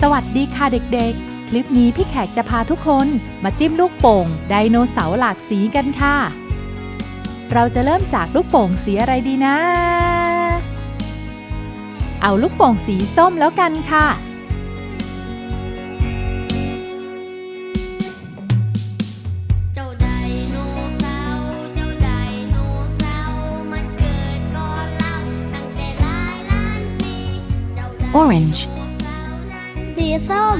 สวัสดีค่ะเด็กๆ คลิปนี้พี่แขกจะพาทุกคนมาจิ้มลูกโป่งไดโนเสาร์หลากสีกันค่ะ เราจะเริ่มจากลูกโป่งสีอะไรดีนะ เอาลูกโป่งสีส้มแล้วกันค่ะ เจ้าไดโนเสาร์เจ้าไดโนเสาร์มันเกิดก่อนเราตั้งแต่หลายล้านปีเจ้าได Orange สีส้ม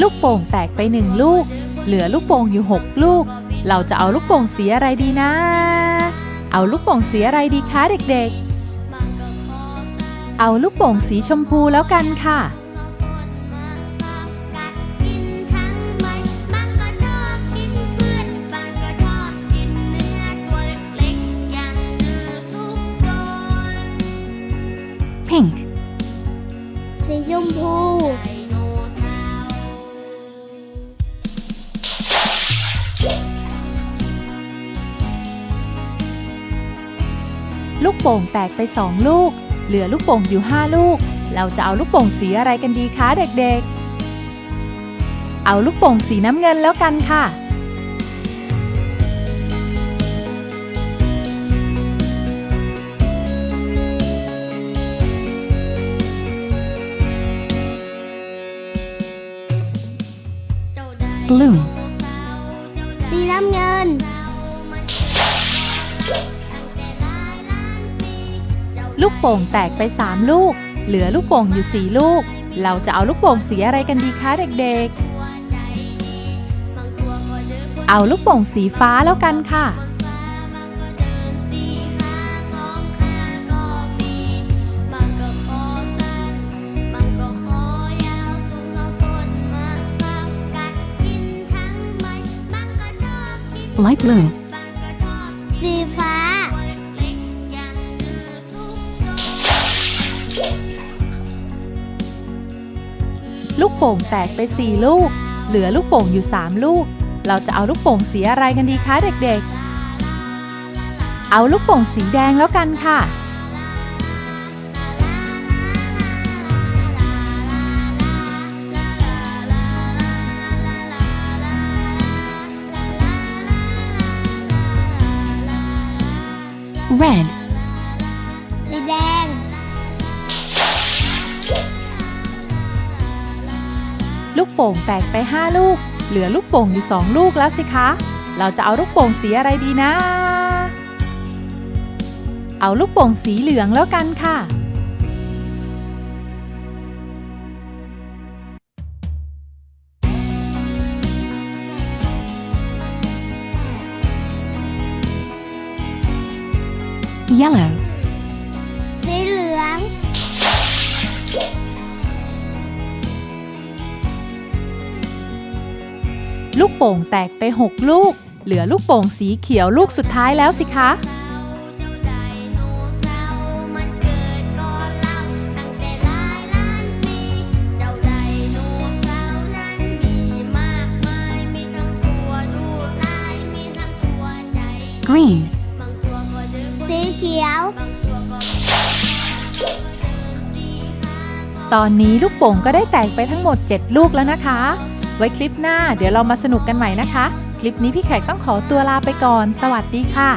ลูกโป่งแตกไปหนึ่งลูก เหลือลูกโป่งอยู่6ลูก เราจะเอาลูกโป่งสีอะไรดีนะ เอาลูกโป่งสีอะไรดีคะเด็กๆ เอาลูกโป่งสีชมพูแล้วกันค่ะ สีชมพูลูกโป่งแตกไปสองลูก เหลือลูกโป่งอยู่5ลูก เราจะเอาลูกโป่งสีอะไรกันดีคะเด็กๆ เอาลูกโป่งสีน้ำเงินแล้วกันค่ะ blue, โนเสาร์เจ้าไดสีน้ำเงินเสาร์มันเกิดก่อนเราตั้งแต่หลายล้านปีเจ้าไดลูกโป่งแตกไป 3 ลูก เหลือลูกโป่งอยู่ 4 ลูก เราจะเอาลูกโป่งสีอะไรกันดีคะเด็กตัวใจดีบางตัวก็ดื้อคนๆเอาลูกโป่งสีฟ้าแล้วกันค่ะ light blue, บางก็ชอบกินสีฟ้าตัวเล็กๆอย่างเนื้อซุกซนลูกโป่งแตกไป 4 ลูก เหลือลูกโป่งอยู่ 3 ลูก เราจะเอาลูกโป่งสีอะไรกันดีคะเด็กๆ เอาลูกโป่งสีแดงแล้วกันค่ะ red, สีแดง ลูกโป่งแตกไป 5 ลูก เหลือลูกโป่งอยู่ 2 ลูกแล้วสิคะ เราจะเอาลูกโป่งสีอะไรดีนะ เอาลูกโป่งสีเหลืองแล้วกันค่ะ yellow, สีเหลือง ลูกโป่งแตกไป 6 ลูก เหลือลูกโป่งสีเขียวลูกสุดท้ายแล้วสิคะเจ้าไดโนเสาร์มันเกิดก่อนเราตั้งแต่หลายล้านปีเจ้าไดโนเสาร์นั้นมีมากมายมีทั้งตัวดุร้ายมีทั้งตัวใจดี green, เขียวบางตัวก็มีขาเดินสี่ขาสองตอนนี้ลูกโป่งก็ได้แตกไปทั้งหมด 7 ลูกแล้วนะคะ ไว้คลิปหน้าเดี๋ยวเรามาสนุกกันใหม่นะคะ คลิปนี้พี่แขกต้องขอตัวลาไปก่อน สวัสดีค่ะ